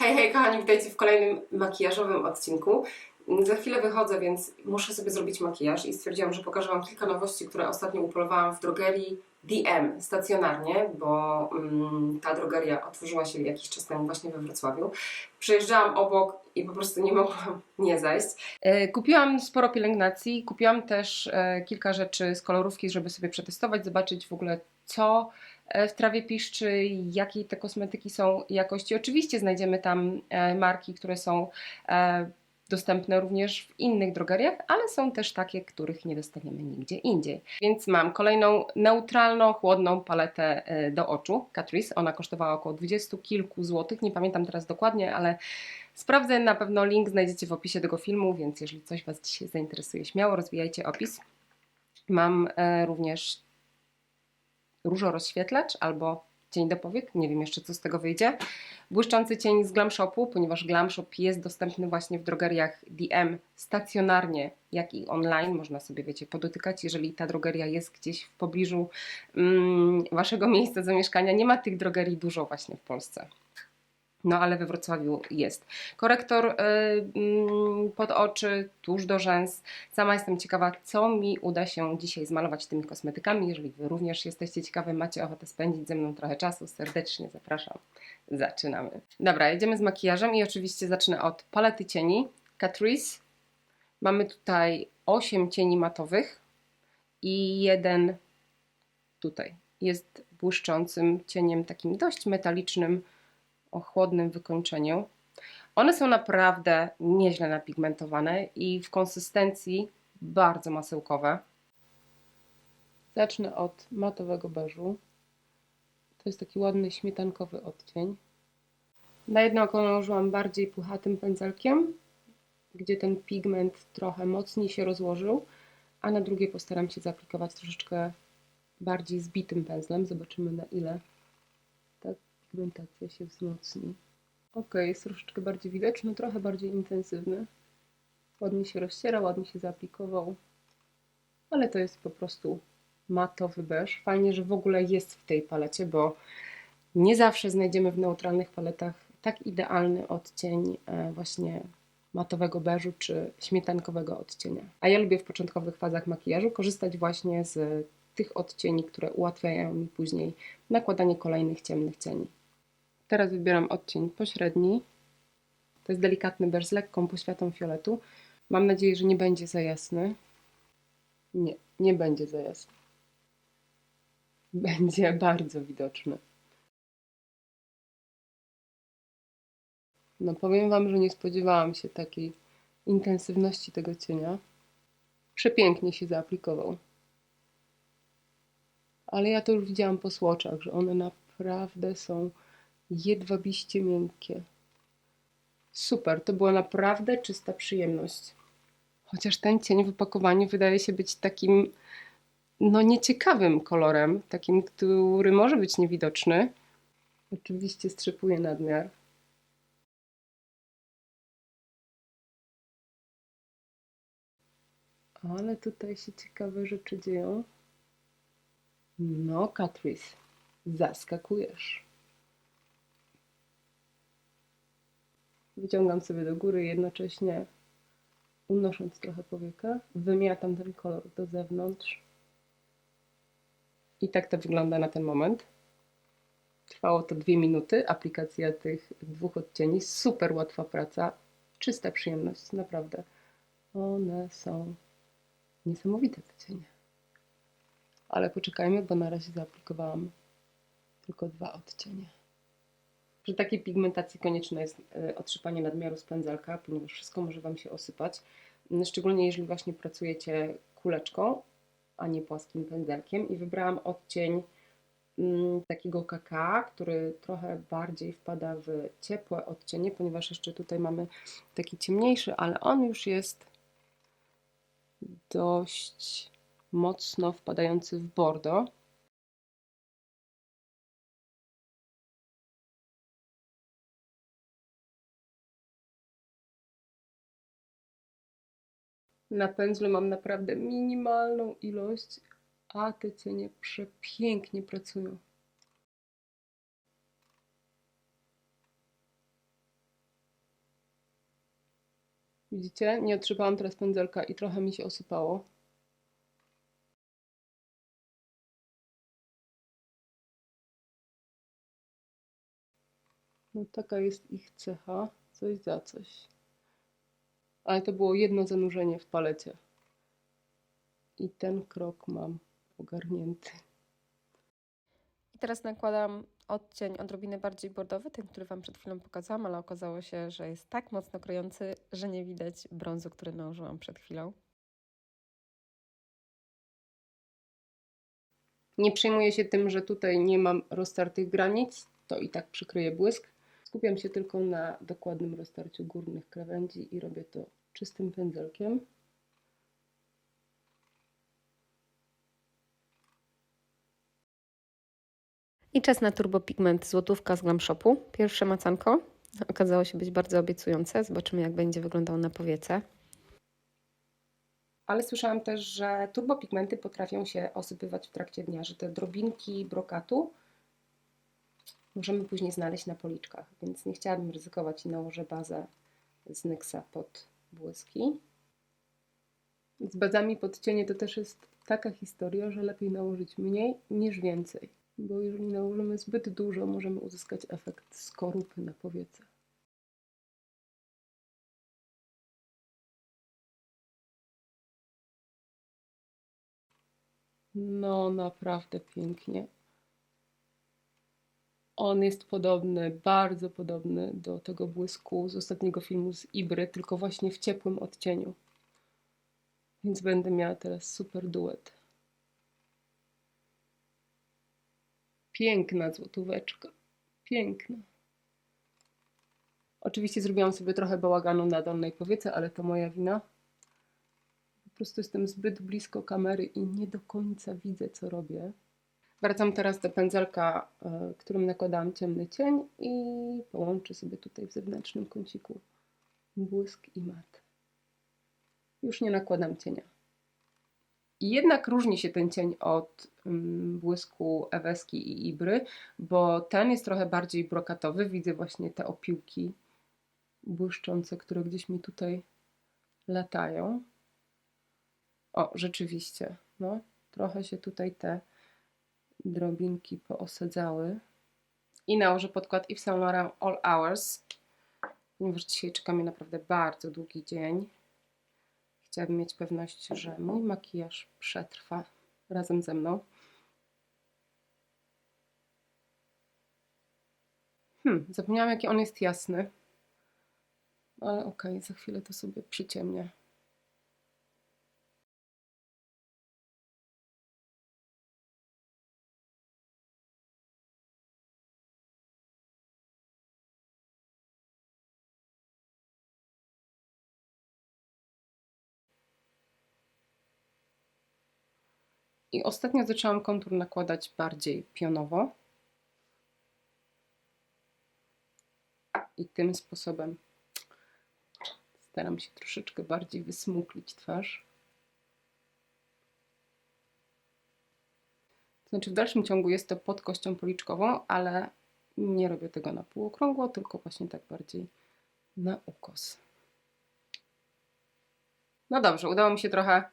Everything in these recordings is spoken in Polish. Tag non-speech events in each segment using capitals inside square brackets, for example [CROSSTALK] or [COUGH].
Hej, hej kochani, witajcie w kolejnym makijażowym odcinku. Za chwilę wychodzę, więc muszę sobie zrobić makijaż i stwierdziłam, że pokażę Wam kilka nowości, które ostatnio upolowałam w drogerii DM stacjonarnie, bo mm, ta drogeria otworzyła się jakiś czas temu właśnie we Wrocławiu. Przejeżdżałam obok i po prostu nie mogłam [LAUGHS] nie zajść. E, kupiłam sporo pielęgnacji, kupiłam też e, kilka rzeczy z kolorówki, żeby sobie przetestować, zobaczyć w ogóle co w trawie piszczy, jakie te kosmetyki są jakości. Oczywiście znajdziemy tam e, marki, które są e, dostępne również w innych drogeriach, ale są też takie, których nie dostaniemy nigdzie indziej. Więc mam kolejną neutralną, chłodną paletę e, do oczu, Catrice. Ona kosztowała około 20 kilku złotych, nie pamiętam teraz dokładnie, ale sprawdzę, na pewno link znajdziecie w opisie tego filmu, więc jeżeli coś Was dzisiaj zainteresuje, śmiało rozwijajcie opis. Mam e, również różorozświetlacz albo cień do powiek, nie wiem jeszcze co z tego wyjdzie. Błyszczący cień z Glam Shopu, ponieważ Glam Shop jest dostępny właśnie w drogeriach DM stacjonarnie, jak i online. Można sobie, wiecie, podotykać, jeżeli ta drogeria jest gdzieś w pobliżu mm, Waszego miejsca zamieszkania. Nie ma tych drogerii dużo właśnie w Polsce. No ale we Wrocławiu jest. Korektor y, mm, pod oczy, tuż do rzęs. Sama jestem ciekawa, co mi uda się dzisiaj zmalować tymi kosmetykami. Jeżeli Wy również jesteście ciekawe, macie ochotę spędzić ze mną trochę czasu, serdecznie zapraszam. Zaczynamy. Dobra, jedziemy z makijażem i oczywiście zacznę od palety cieni Catrice. Mamy tutaj 8 cieni matowych i jeden tutaj. Jest błyszczącym cieniem takim dość metalicznym, o chłodnym wykończeniu. One są naprawdę nieźle napigmentowane i w konsystencji bardzo masełkowe. Zacznę od matowego beżu. To jest taki ładny śmietankowy odcień. Na jedno oko nałożyłam bardziej puchatym pędzelkiem, gdzie ten pigment trochę mocniej się rozłożył, a na drugie postaram się zaaplikować troszeczkę bardziej zbitym pędzlem. Zobaczymy na ile pigmentacja się wzmocni. Ok, jest troszeczkę bardziej widoczny, trochę bardziej intensywny. Ładnie się rozciera, ładnie się zaaplikował. Ale to jest po prostu matowy beż. Fajnie, że w ogóle jest w tej palecie, bo nie zawsze znajdziemy w neutralnych paletach tak idealny odcień e, właśnie matowego beżu czy śmietankowego odcienia. A ja lubię w początkowych fazach makijażu korzystać właśnie z tych odcieni, które ułatwiają mi później nakładanie kolejnych ciemnych cieni. Teraz wybieram odcień pośredni. To jest delikatny beż z lekką poświatą fioletu. Mam nadzieję, że nie będzie za jasny. Nie, nie będzie za jasny. [LAUGHS] Będzie bardzo widoczny. No powiem Wam, że nie spodziewałam się takiej intensywności tego cienia. Przepięknie się zaaplikował. Ale ja to już widziałam po słoczach, że one naprawdę są jedwabiście miękkie. Super, to była naprawdę czysta przyjemność. Chociaż ten cień w opakowaniu wydaje się być takim, no nieciekawym kolorem, takim, który może być niewidoczny. Oczywiście strzepuje nadmiar. Ale tutaj się ciekawe rzeczy dzieją. No, Catrice, zaskakujesz. Wyciągam sobie do góry jednocześnie unosząc trochę powiekę. Wymiatam ten kolor do zewnątrz. I tak to wygląda na ten moment. Trwało to dwie minuty, aplikacja tych dwóch odcieni. Super łatwa praca, czysta przyjemność, naprawdę. One są niesamowite te cienie. Ale poczekajmy, bo na razie zaaplikowałam tylko dwa odcienie. Przy takiej pigmentacji konieczne jest e, otrzypanie nadmiaru z pędzelka, ponieważ wszystko może Wam się osypać. Mm, szczególnie jeżeli właśnie pracujecie kuleczką, a nie płaskim pędzelkiem. I wybrałam odcień mm, takiego KK, który trochę bardziej wpada w ciepłe odcienie, ponieważ jeszcze tutaj mamy taki ciemniejszy, ale on już jest dość mocno wpadający w bordo. Na pędzlu mam naprawdę minimalną ilość, a te cienie przepięknie pracują. Widzicie? Nie otrzepałam teraz pędzelka i trochę mi się osypało. No taka jest ich cecha. Coś za coś. Ale to było jedno zanurzenie w palecie. I ten krok mam ogarnięty. I teraz nakładam odcień odrobinę bardziej bordowy, ten, który Wam przed chwilą pokazałam, ale okazało się, że jest tak mocno krojący, że nie widać brązu, który nałożyłam przed chwilą. Nie przejmuję się tym, że tutaj nie mam roztartych granic, to i tak przykryje błysk. Skupiam się tylko na dokładnym roztarciu górnych krawędzi i robię to czystym pędzelkiem. I czas na turbopigment złotówka z Glam Shopu. Pierwsze macanko okazało się być bardzo obiecujące. Zobaczymy, jak będzie wyglądał na powiece. Ale słyszałam też, że turbopigmenty potrafią się osypywać w trakcie dnia, że te drobinki brokatu możemy później znaleźć na policzkach, więc nie chciałabym ryzykować i nałożę bazę z Nyxa pod błyski. Z bazami pod cienie to też jest taka historia, że lepiej nałożyć mniej niż więcej, bo jeżeli nałożymy zbyt dużo, możemy uzyskać efekt skorupy na powiece. No, naprawdę pięknie. On jest podobny, bardzo podobny do tego błysku z ostatniego filmu z Ibry, tylko właśnie w ciepłym odcieniu. Więc będę miała teraz super duet. Piękna złotóweczka. Piękna. Oczywiście zrobiłam sobie trochę bałaganu na dolnej powiece, ale to moja wina. Po prostu jestem zbyt blisko kamery i nie do końca widzę, co robię. Wracam teraz do pędzelka, e, którym nakładałam ciemny cień i połączę sobie tutaj w zewnętrznym kąciku błysk i mat. Już nie nakładam cienia. Jednak różni się ten cień od mm, błysku Eweski i Ibry, bo ten jest trochę bardziej brokatowy. Widzę właśnie te opiłki błyszczące, które gdzieś mi tutaj latają. O, rzeczywiście, no, trochę się tutaj te drobinki poosadzały. I nałożę podkład Yves Saint Laurent All Hours, ponieważ dzisiaj czeka mnie naprawdę bardzo długi dzień. Chciałabym mieć pewność, że mój makijaż przetrwa razem ze mną. Hmm, zapomniałam jaki on jest jasny. Ale okej, okay, za chwilę to sobie przyciemnię. I ostatnio zaczęłam kontur nakładać bardziej pionowo. I tym sposobem staram się troszeczkę bardziej wysmuklić twarz. Znaczy w dalszym ciągu jest to pod kością policzkową, ale nie robię tego na półokrągło, tylko właśnie tak bardziej na ukos. No dobrze, udało mi się trochę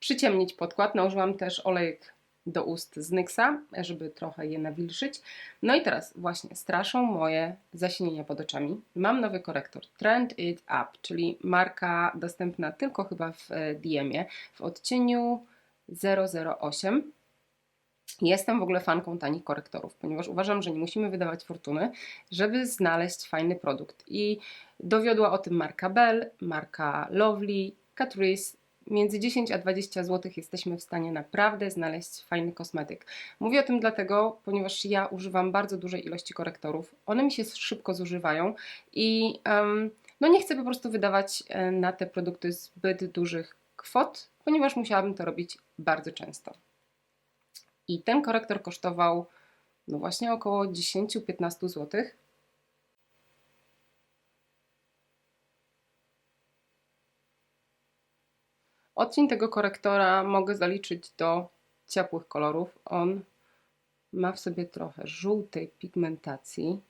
przyciemnić podkład. Nałożyłam też olejek do ust z Nyxa, żeby trochę je nawilżyć. No i teraz właśnie straszą moje zasinienia pod oczami. Mam nowy korektor Trend It Up, czyli marka dostępna tylko chyba w e, DM-ie w odcieniu 008. Jestem w ogóle fanką tanich korektorów, ponieważ uważam, że nie musimy wydawać fortuny, żeby znaleźć fajny produkt. I dowiodła o tym marka Bell, marka Lovely, Catrice, między 10 a 20 zł jesteśmy w stanie naprawdę znaleźć fajny kosmetyk. Mówię o tym dlatego, ponieważ ja używam bardzo dużej ilości korektorów. One mi się szybko zużywają i um, no nie chcę po prostu wydawać e, na te produkty zbyt dużych kwot, ponieważ musiałabym to robić bardzo często. I ten korektor kosztował no właśnie około 10-15 zł. Odcień tego korektora mogę zaliczyć do ciepłych kolorów. On ma w sobie trochę żółtej pigmentacji,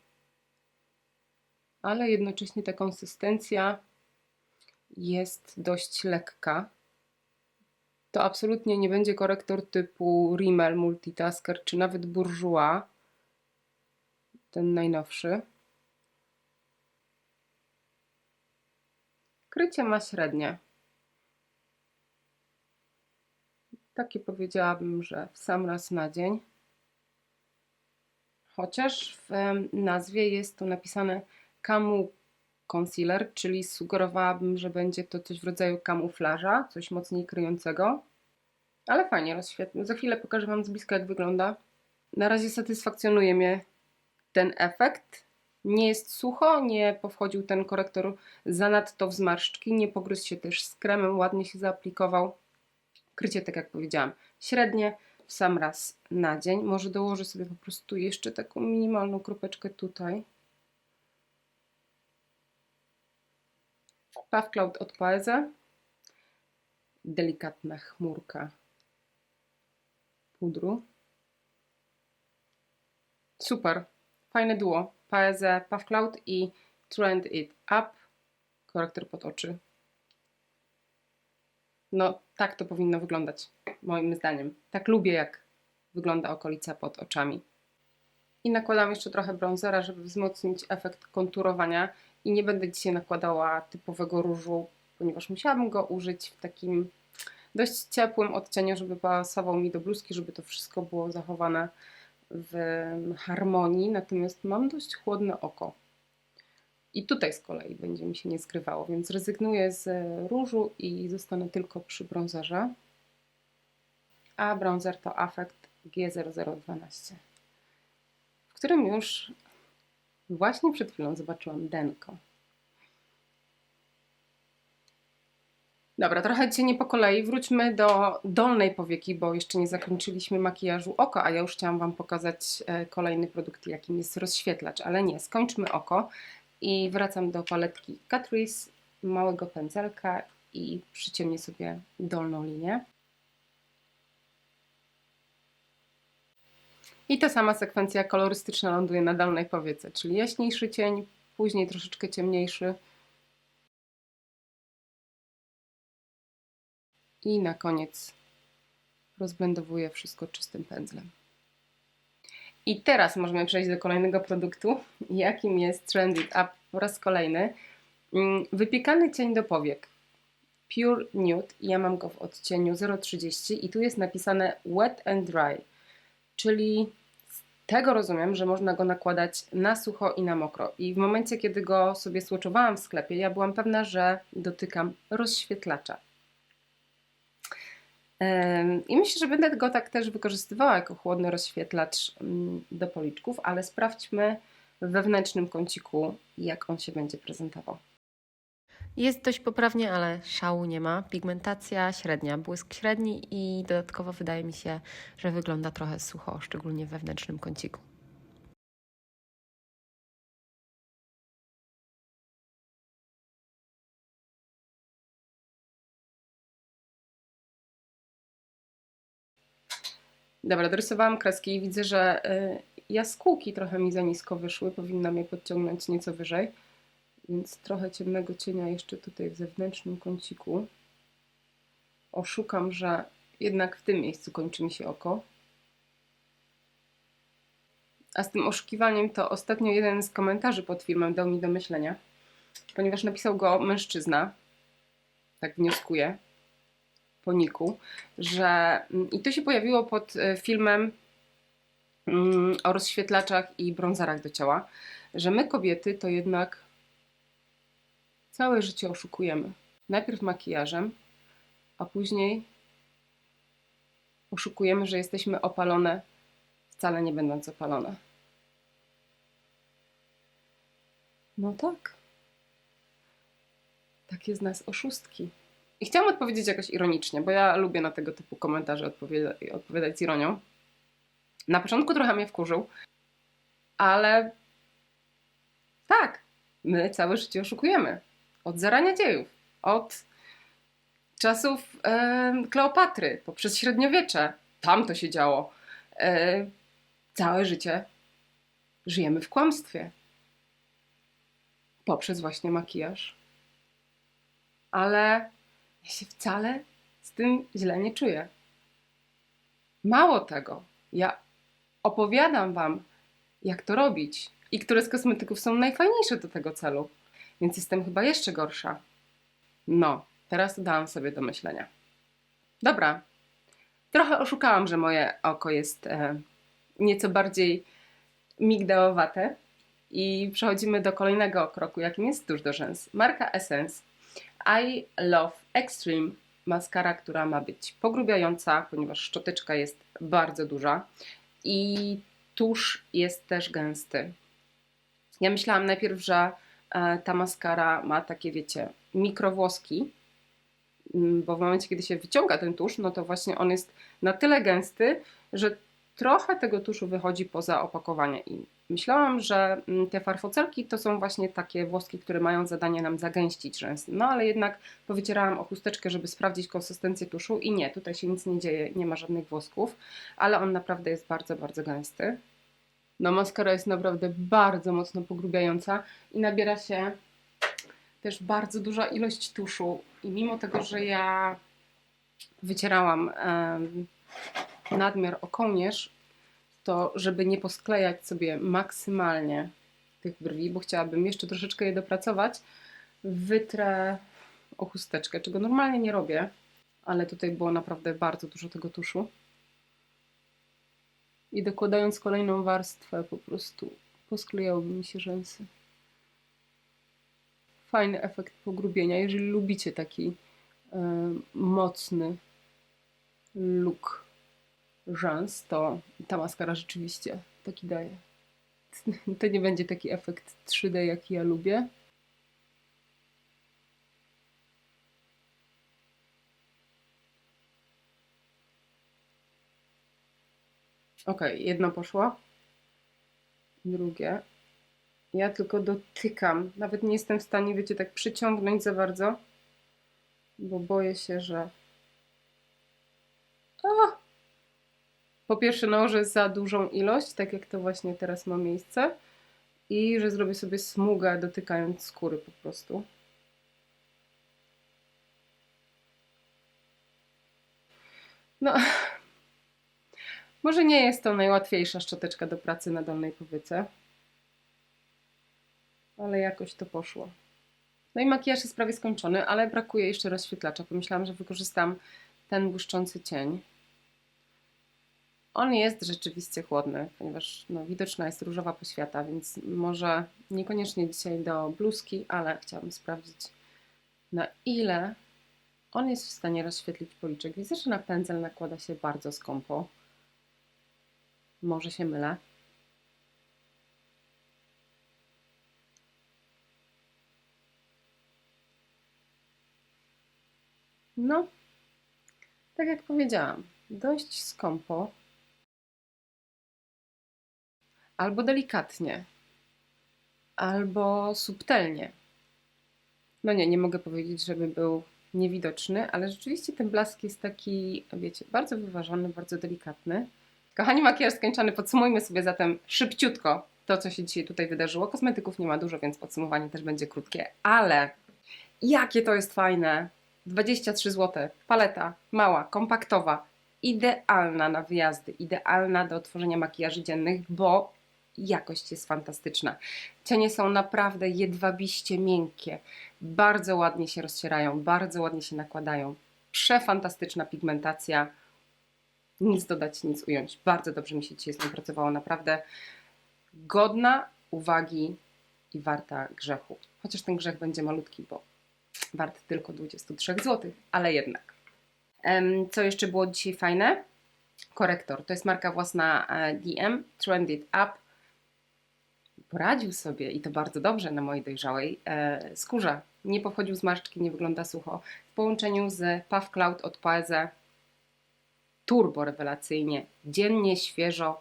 ale jednocześnie ta konsystencja jest dość lekka. To absolutnie nie będzie korektor typu Rimmel Multitasker czy nawet Bourjois, ten najnowszy. Krycie ma średnie. Takie powiedziałabym, że w sam raz na dzień. Chociaż w nazwie jest tu napisane Camu Concealer, czyli sugerowałabym, że będzie to coś w rodzaju kamuflaża, coś mocniej kryjącego. Ale fajnie rozświetla. Za chwilę pokażę Wam z bliska, jak wygląda. Na razie satysfakcjonuje mnie ten efekt. Nie jest sucho, nie powchodził ten korektor zanadto w zmarszczki, nie pogryzł się też z kremem, ładnie się zaaplikował. Krycie, tak jak powiedziałam, średnie, w sam raz na dzień. Może dołożę sobie po prostu jeszcze taką minimalną kropeczkę tutaj. Puff Cloud od Paeze. Delikatna chmurka pudru. Super, fajne duo. Paeze Puff Cloud i Trend It Up. Korektor pod oczy. No, tak to powinno wyglądać, moim zdaniem. Tak lubię, jak wygląda okolica pod oczami. I nakładam jeszcze trochę bronzera, żeby wzmocnić efekt konturowania. I nie będę dzisiaj nakładała typowego różu, ponieważ musiałabym go użyć w takim dość ciepłym odcieniu, żeby pasował mi do bluzki, żeby to wszystko było zachowane w harmonii. Natomiast mam dość chłodne oko. I tutaj z kolei będzie mi się nie skrywało, więc rezygnuję z różu i zostanę tylko przy bronzerze. A bronzer to Affect G0012, w którym już właśnie przed chwilą zobaczyłam denko. Dobra, trochę dzisiaj nie po kolei. Wróćmy do dolnej powieki, bo jeszcze nie zakończyliśmy makijażu oka, a ja już chciałam Wam pokazać e, kolejny produkt, jakim jest rozświetlacz, ale nie, skończmy oko i wracam do paletki Catrice, małego pędzelka i przyciemnię sobie dolną linię. I ta sama sekwencja kolorystyczna ląduje na dolnej powiece, czyli jaśniejszy cień, później troszeczkę ciemniejszy. I na koniec rozblendowuję wszystko czystym pędzlem. I teraz możemy przejść do kolejnego produktu, jakim jest Trended Up po raz kolejny. Mm, Wypiekany cień do powiek. Pure Nude. Ja mam go w odcieniu 030 i tu jest napisane Wet and Dry, czyli z tego rozumiem, że można go nakładać na sucho i na mokro. I w momencie, kiedy go sobie słoczowałam w sklepie, ja byłam pewna, że dotykam rozświetlacza. I myślę, że będę go tak też wykorzystywała jako chłodny rozświetlacz mm, do policzków, ale sprawdźmy w wewnętrznym kąciku, jak on się będzie prezentował. Jest dość poprawnie, ale szału nie ma. Pigmentacja średnia, błysk średni i dodatkowo wydaje mi się, że wygląda trochę sucho, szczególnie w wewnętrznym kąciku. Dobra, dorysowałam kreski i widzę, że y, jaskółki trochę mi za nisko wyszły. Powinnam je podciągnąć nieco wyżej. Więc trochę ciemnego cienia jeszcze tutaj w zewnętrznym kąciku. Oszukam, że jednak w tym miejscu kończy mi się oko. A z tym oszukiwaniem to ostatnio jeden z komentarzy pod filmem dał mi do myślenia, ponieważ napisał go mężczyzna, tak wnioskuję, po niku, że mm, i to się pojawiło pod e, filmem mm, o rozświetlaczach i brązerach do ciała, że my kobiety to jednak całe życie oszukujemy. Najpierw makijażem, a później oszukujemy, że jesteśmy opalone, wcale nie będąc opalone. No tak. Takie z nas oszustki. I chciałam odpowiedzieć jakoś ironicznie, bo ja lubię na tego typu komentarze odpowiada odpowiadać z ironią. Na początku trochę mnie wkurzył, ale tak, my całe życie oszukujemy. Od zarania dziejów, od czasów Kleopatry, poprzez średniowiecze. Tam to się działo. E, całe życie żyjemy w kłamstwie. Poprzez właśnie makijaż ale ja się wcale z tym źle nie czuję. Mało tego, ja opowiadam Wam, jak to robić i które z kosmetyków są najfajniejsze do tego celu, więc jestem chyba jeszcze gorsza. No, teraz dałam sobie do myślenia. Dobra, trochę oszukałam, że moje oko jest e, nieco bardziej migdałowate. I przechodzimy do kolejnego kroku, jakim jest tuż do rzęs. Marka Essence I Love Extreme maskara, która ma być pogrubiająca, ponieważ szczoteczka jest bardzo duża i tusz jest też gęsty. Ja myślałam najpierw, że e, ta maskara ma takie, wiecie, mikrowłoski, mm, bo w momencie, kiedy się wyciąga ten tusz, no to właśnie on jest na tyle gęsty, że trochę tego tuszu wychodzi poza opakowanie. I myślałam, że mm, te farfocelki to są właśnie takie włoski, które mają zadanie nam zagęścić rzęs. No ale jednak powycierałam o chusteczkę, żeby sprawdzić konsystencję tuszu i nie, tutaj się nic nie dzieje, nie ma żadnych włosków, ale on naprawdę jest bardzo, bardzo gęsty. No maskara jest naprawdę bardzo mocno pogrubiająca i nabiera się też bardzo duża ilość tuszu i mimo tego, że ja wycierałam em, nadmiar o kołnierz, to żeby nie posklejać sobie maksymalnie tych brwi, bo chciałabym jeszcze troszeczkę je dopracować, wytrę o chusteczkę, czego normalnie nie robię, ale tutaj było naprawdę bardzo dużo tego tuszu. I dokładając kolejną warstwę, po prostu posklejałyby mi się rzęsy. Fajny efekt pogrubienia, jeżeli lubicie taki e, mocny look rzęs, to ta maskara rzeczywiście taki daje. [LAUGHS] To nie będzie taki efekt 3D, jaki ja lubię. Ok, jedno poszło. Drugie. Ja tylko dotykam. Nawet nie jestem w stanie, wiecie, tak przyciągnąć za bardzo, bo boję się, że. A! Po pierwsze, nałożę za dużą ilość, tak jak to właśnie teraz ma miejsce, i że zrobię sobie smugę, dotykając skóry po prostu. No, [LAUGHS] może nie jest to najłatwiejsza szczoteczka do pracy na dolnej powiece, ale jakoś to poszło. No i makijaż jest prawie skończony, ale brakuje jeszcze rozświetlacza. Pomyślałam, że wykorzystam ten błyszczący cień. On jest rzeczywiście chłodny, ponieważ no, widoczna jest różowa poświata, więc może niekoniecznie dzisiaj do bluzki, ale chciałabym sprawdzić na ile on jest w stanie rozświetlić policzek. Widzę, że na pędzel nakłada się bardzo skąpo. Może się mylę. No, tak jak powiedziałam, dość skąpo. Albo delikatnie, albo subtelnie. No nie, nie mogę powiedzieć, żeby był niewidoczny, ale rzeczywiście ten blask jest taki, wiecie, bardzo wyważony, bardzo delikatny. Kochani, makijaż skończony. Podsumujmy sobie zatem szybciutko to, co się dzisiaj tutaj wydarzyło. Kosmetyków nie ma dużo, więc podsumowanie też będzie krótkie, ale jakie to jest fajne! 23 zł. Paleta mała, kompaktowa, idealna na wyjazdy, idealna do tworzenia makijaży dziennych, bo jakość jest fantastyczna. Cienie są naprawdę jedwabiście miękkie, bardzo ładnie się rozcierają, bardzo ładnie się nakładają. Przefantastyczna pigmentacja. Nic dodać, nic ująć. Bardzo dobrze mi się dzisiaj z nią pracowało, naprawdę godna uwagi i warta grzechu. Chociaż ten grzech będzie malutki, bo wart tylko 23 zł, ale jednak. Co jeszcze było dzisiaj fajne? Korektor. To jest marka własna e, DM, Trended Up. Poradził sobie i to bardzo dobrze na mojej dojrzałej e, skórze. Nie pochodził z marszczki, nie wygląda sucho. W połączeniu z Puff Cloud od Paeze turbo rewelacyjnie, dziennie, świeżo,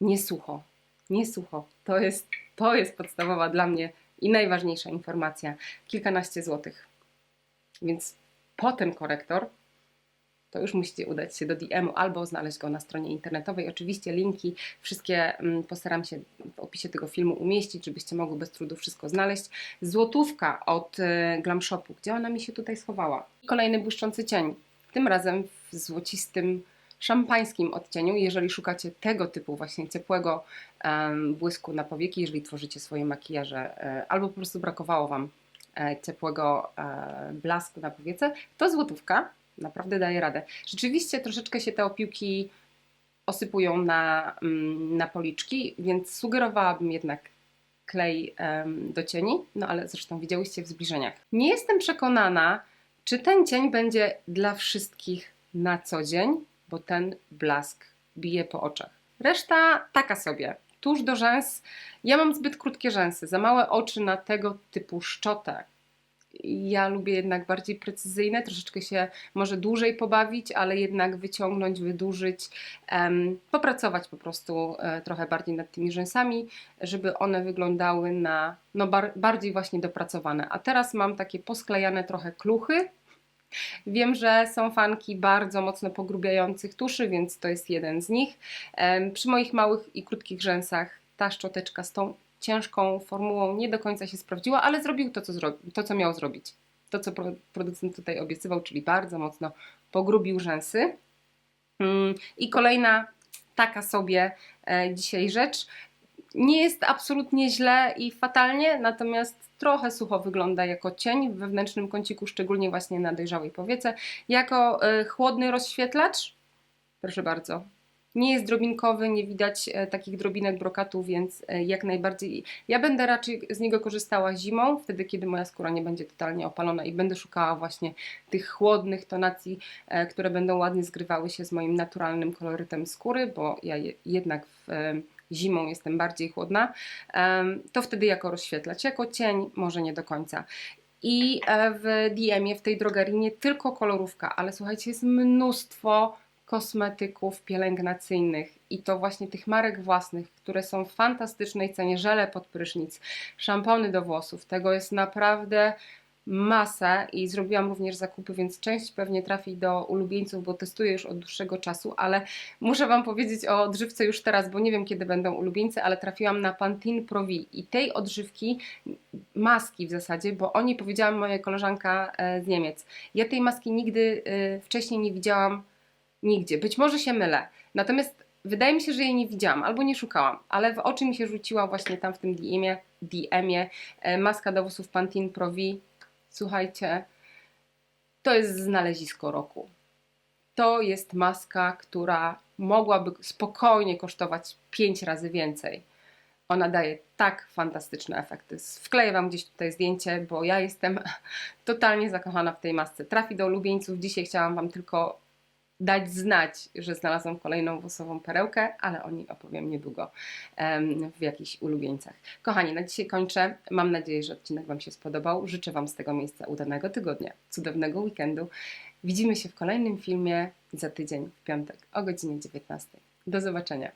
nie sucho. Nie sucho. To jest, to jest podstawowa dla mnie i najważniejsza informacja. Kilkanaście złotych. Więc po ten korektor to już musicie udać się do DM-u albo znaleźć go na stronie internetowej. Oczywiście linki wszystkie mm, postaram się w opisie tego filmu umieścić, żebyście mogły bez trudu wszystko znaleźć. Złotówka od e, Glam Shopu. Gdzie ona mi się tutaj schowała? Kolejny błyszczący cień. Tym razem w złocistym, szampańskim odcieniu. Jeżeli szukacie tego typu właśnie ciepłego błysku na powieki, jeżeli tworzycie swoje makijaże e, albo po prostu brakowało Wam e, ciepłego blasku na powiece, to złotówka naprawdę daje radę. Rzeczywiście troszeczkę się te opiłki osypują na, mm, na policzki, więc sugerowałabym jednak klej do cieni, no ale zresztą widziałyście w zbliżeniach. Nie jestem przekonana, czy ten cień będzie dla wszystkich na co dzień, bo ten blask bije po oczach. Reszta taka sobie. Tuż do rzęs. Ja mam zbyt krótkie rzęsy, za małe oczy na tego typu szczotę. Ja lubię jednak bardziej precyzyjne, troszeczkę się może dłużej pobawić, ale jednak wyciągnąć, wydłużyć, em, popracować po prostu e, trochę bardziej nad tymi rzęsami, żeby one wyglądały na no, bar- bardziej właśnie dopracowane. A teraz mam takie posklejane trochę kluchy. Wiem, że są fanki bardzo mocno pogrubiających tuszy, więc to jest jeden z nich. Przy moich małych i krótkich rzęsach ta szczoteczka z tą ciężką formułą nie do końca się sprawdziła, ale zrobił to, co, zro- to, co miał zrobić. To, co pro- producent tutaj obiecywał, czyli bardzo mocno pogrubił rzęsy. Mm, I kolejna taka sobie e, dzisiaj rzecz. Nie jest absolutnie źle i fatalnie, natomiast trochę sucho wygląda jako cień w wewnętrznym kąciku, szczególnie właśnie na dojrzałej powiece. Jako e, chłodny rozświetlacz, proszę bardzo. Nie jest drobinkowy, nie widać e, takich drobinek brokatu, więc e, jak najbardziej. Ja będę raczej z niego korzystała zimą, wtedy kiedy moja skóra nie będzie totalnie opalona i będę szukała właśnie tych chłodnych tonacji, e, które będą ładnie zgrywały się z moim naturalnym kolorytem skóry, bo ja je, jednak w, zimą jestem bardziej chłodna. To wtedy jako rozświetlacz, jako cień może nie do końca. I w DM-ie, w tej drogerii nie tylko kolorówka, ale słuchajcie, jest mnóstwo kosmetyków pielęgnacyjnych i to właśnie tych marek własnych, które są w fantastycznej cenie, żele pod prysznic, szampony do włosów. Tego jest naprawdę masę i zrobiłam również zakupy, więc część pewnie trafi do ulubieńców, bo testuję już od dłuższego czasu, ale muszę Wam powiedzieć o odżywce już teraz, bo nie wiem kiedy będą ulubieńcy, ale trafiłam na Pantene Pro V i tej odżywki, maski w zasadzie, bo o niej powiedziała moja koleżanka e, z Niemiec. Ja tej maski nigdy e, wcześniej nie widziałam nigdzie. Być może się mylę. Natomiast wydaje mi się, że jej nie widziałam albo nie szukałam, ale w oczy mi się rzuciła właśnie tam w tym DM-ie, DM-ie e, maska do włosów Pantene Pro V. Słuchajcie, to jest znalezisko roku. To jest maska, która mogłaby spokojnie kosztować 5 razy więcej. Ona daje tak fantastyczne efekty. Wkleję Wam gdzieś tutaj zdjęcie, bo ja jestem [LAUGHS] totalnie zakochana w tej masce. Trafi do ulubieńców. Dzisiaj chciałam Wam tylko dać znać, że znalazłam kolejną włosową perełkę, ale o niej opowiem niedługo w jakichś ulubieńcach. Kochani, na dzisiaj kończę. Mam nadzieję, że odcinek Wam się spodobał. Życzę Wam z tego miejsca udanego tygodnia, cudownego weekendu. Widzimy się w kolejnym filmie za tydzień, w piątek o godzinie 19. Do zobaczenia.